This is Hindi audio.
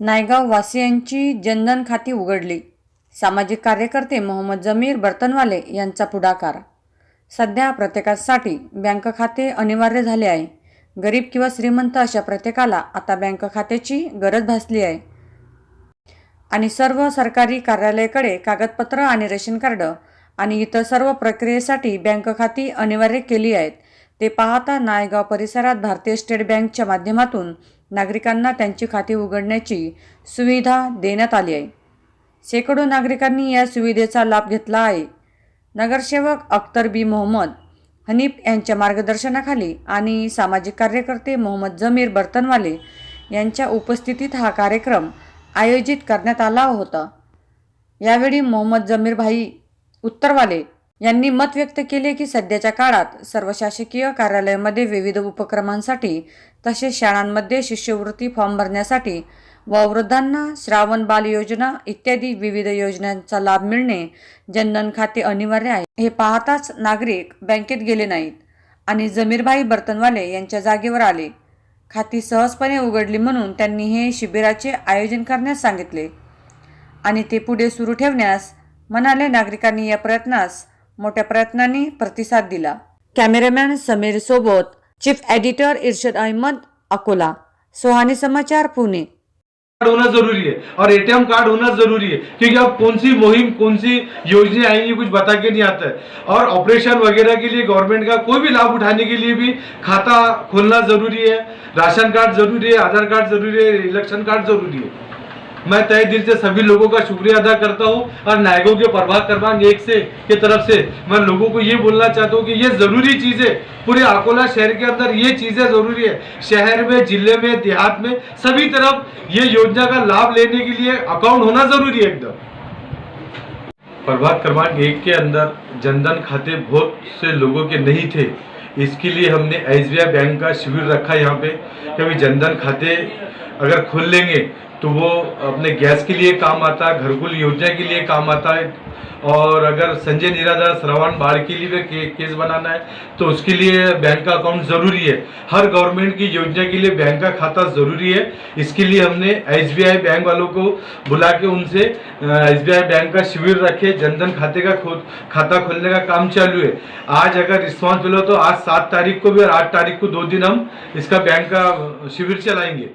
नायगाव वासियांची जनधन खाती उघडली. सामाजिक कार्यकर्ते मोहम्मद जमीर बर्तनवाले यांचा पुढाकार. सध्या प्रत्येकासाठी बँक खाते अनिवार्य झाले आहे. गरीब किंवा श्रीमंत अशा प्रत्येकाला आता बँक खात्याची गरज भासली आहे. आणि सर्व सरकारी कार्यालयाकडे कागदपत्र आणि रेशन कार्ड आणि इतर सर्व प्रक्रियेसाठी बँक खाती अनिवार्य केली आहेत. ते पाहता नायगाव परिसरात भारतीय स्टेट बँकच्या माध्यमातून नागरिकांना त्यांची खाती उघडण्याची सुविधा देण्यात आली आहे. शेकडो नागरिकांनी या सुविधेचा लाभ घेतला आहे. नगरसेवक अख्तर बी मोहम्मद हनीफ यांच्या मार्गदर्शनाखाली आणि सामाजिक कार्यकर्ते मोहम्मद जमीर बर्तनवाले यांच्या उपस्थितीत हा कार्यक्रम आयोजित करण्यात आला होता. यावेळी मोहम्मद जमीर भाई उत्तरवाले यांनी मत व्यक्त केले की सध्याच्या काळात सर्व शासकीय कार्यालयामध्ये विविध उपक्रमांसाठी तसेच शाळांमध्ये शिष्यवृत्ती फॉर्म भरण्यासाठी व वृद्धांना श्रावण बाल योजना इत्यादी विविध योजनांचा लाभ मिळणे जनधन खाते अनिवार्य आहे. हे पाहताच नागरिक बँकेत गेले नाहीत आणि जमीरभाई बर्तनवाले यांच्या जागेवर आले. खाती सहजपणे उघडली म्हणून त्यांनी हे शिबिराचे आयोजन करण्यास सांगितले आणि ते पुढे सुरू ठेवण्यास म्हणाले नागरिकांनी या प्रयत्नास मोठ्या प्रयत्नांनी प्रतिसाद दिला. कॅमेरामॅन समीर सोबत chief editor Irshad Ahmad Akola. Sohani Samachar, Pune. Card होना ज़रूरी है और एटीएम कार्ड होना ज़रूरी है क्योंकि अब कौन सी मुहिम, कौन सी योजना आएँगी, कुछ बता के नहीं आता है. और ऑपरेशन वगैरह के लिए गवर्नमेंट का कोई भी लाभ उठाने के लिए भी खाता खोलना ज़रूरी है. राशन कार्ड ज़रूरी है, आधार कार्ड ज़रूरी है इलेक्शन कार्ड ज़रूरी है. मैं तय दिल से सभी लोगों का शुक्रिया अदा करता हूँ और नायकों के प्रभाग क्रमांक एक से, के तरफ़ से मैं लोगों को ये बोलना चाहता हूँ कि ये ज़रूरी चीज़ें, पूरे अकोला शहर के अंदर ये चीज़ें ज़रूरी है। शहर में, ज़िले में, देहात में, सभी तरफ़ ये योजना का लाभ लेने के लिए अकाउंट होना ज़रूरी है एकदम। प्रभाग क्रमांक एक के अंदर जनधन खाते बहुत से लोगों के नहीं थे। इसके लिए हमने एस बैंक का शिविर रखा यहाँ पे कि अभी जनधन खाते अगर खोल लेंगे तो वो अपने गैस के लिए काम आता है घरकुल योजना के लिए काम आता है। और अगर संजय निराधार श्रवण बाढ़ के लिए के, केस बनाना है तो उसके लिए बैंक का अकाउंट ज़रूरी है। हर गवर्नमेंट की योजना के लिए बैंक का खाता ज़रूरी है। इसके लिए हमने एस बैंक वालों को बुला के उनसे एस बैंक का शिविर रखे जनधन खाते का खो खाता खोलने का काम चालू है। आज अगर रिस्पॉन्स मिलो तो आज सात तारीख को भी और आठ तारीख को दो दिन हम इसका बैंक का शिविर चलाएँगे।